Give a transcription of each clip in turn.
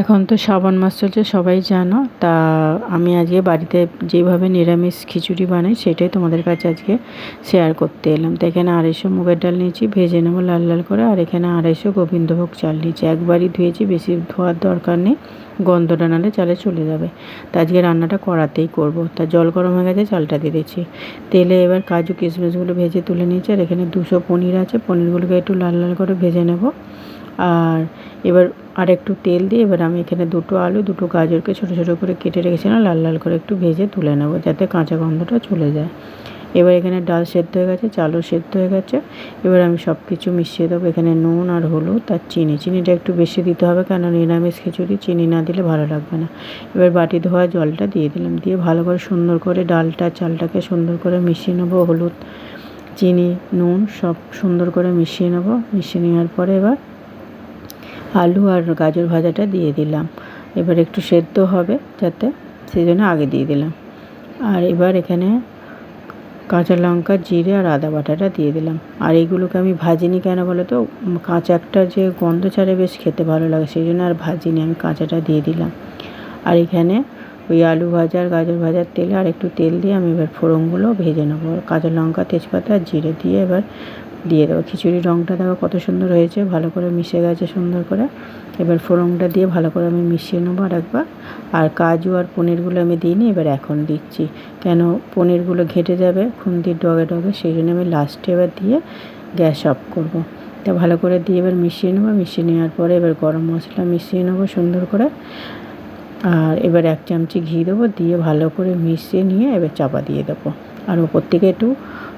এখন তো শ্রাবণ মাস চলছে, সবাই জানো। তা আমি আজকে বাড়িতে যেভাবে নিরামিষ খিচুড়ি বানাই, সেটাই তোমাদের কাছে আজকে শেয়ার করতে এলাম। তো এখানে আড়াইশো মুগের ডাল নিয়েছি, ভেজে নেব লাল লাল করে, আর এখানে আড়াইশো গোবিন্দভোগ চাল নিয়েছি। একবারই ধুয়েছি, বেশি ধোয়ার দরকার নেই, গন্ধটা নালে চালে চলে যাবে। তা আজকে রান্নাটা করাতেই করব। তা জল গরম হয়ে গেছে, চালটা দিয়ে দিচ্ছি। তেলে এবার কাজু কিশমিশগুলো ভেজে তুলে নিয়েছি, আর এখানে দুশো পনির আছে, পনিরগুলোকে একটু লাল লাল করে ভেজে নেব। আর এবার আর একটু তেল দিয়ে এবার আমি এখানে দুটো আলু, দুটো গাজরকে ছোটো ছোটো করে কেটে রেখেছিলাম, লাল লাল করে একটু ভেজে তুলে নেব যাতে কাঁচা গন্ধটা চলে যায়। এবার এখানে ডাল সেদ্ধ হয়ে গেছে, চালও সেদ্ধ হয়ে গেছে। এবার আমি সব কিছু মিশিয়ে দেবো এখানে নুন আর হলুদ আর চিনি। চিনিটা একটু বেশি দিতে হবে কেন নিরামিষ খিচুড়ি, চিনি না দিলে ভালো লাগবে না। এবার বাটি ধোয়া জলটা দিয়ে দিলাম, দিয়ে ভালো করে সুন্দর করে ডালটা, চালটাকে সুন্দর করে মিশিয়ে নেব, হলুদ, চিনি, নুন সব সুন্দর করে মিশিয়ে নেব। মিশিয়ে নেওয়ার পরে এবার আলু আর গাজর ভাজাটা দিয়ে দিলাম। এবার একটু সেদ্ধ হবে যাতে সেই জন্য আগে দিয়ে দিলাম। আর এবার এখানে কাঁচা লঙ্কা, জিরে আর আদা বাটাটা দিয়ে দিলাম। আর এইগুলোকে আমি ভাজিনি কেন বলো তো কাঁচা একটা যে গন্ধ ছাড়ে বেশ খেতে ভালো লাগে সেই জন্য আর ভাজিনি, আমি কাঁচাটা দিয়ে দিলাম। আর এখানে ওই আলু ভাজা আর গাজর ভাজার তেলে আর একটু তেল দিয়ে আমি এবার ফোড়নগুলো ভেজে নেব। কাঁচা লঙ্কা, তেজপাতা আর জিরে দিয়ে এবার দিয়ে দেবো। খিচুড়ির রঙটা দেখো কত সুন্দর হয়েছে, ভালো করে মিশে গেছে সুন্দর করে। এবার ফোড়নটা দিয়ে ভালো করে আমি মিশিয়ে নেব আর একবার আর কাজু আর পনিরগুলো আমি দিইনি, এবার এখন দিচ্ছি। কেন পনিরগুলো ঘেটে যাবে, খুন্তির ডগে ডগে, সেই জন্য আমি লাস্টে এবার দিয়ে গ্যাস অফ করব। তা ভালো করে দিয়ে এবার মিশিয়ে নেব। মিশিয়ে নেওয়ার পরে এবার গরম মশলা মিশিয়ে নেব সুন্দর করে। আর এবার এক চামচি ঘি দেবো, দিয়ে ভালো করে মিশিয়ে নিয়ে এবার চাপা দিয়ে দেবো। আর ওপর থেকে একটু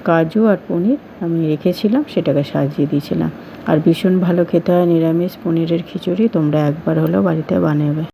কাজু আর পনির আমি রেখেছিলাম, সেটাকে সাজিয়ে দিয়েছিলাম। আর ভীষণ ভালো খেতে হয় নিরামিষ পনিরের খিচুড়ি, তোমরা একবার হলেও বাড়িতে বানাবে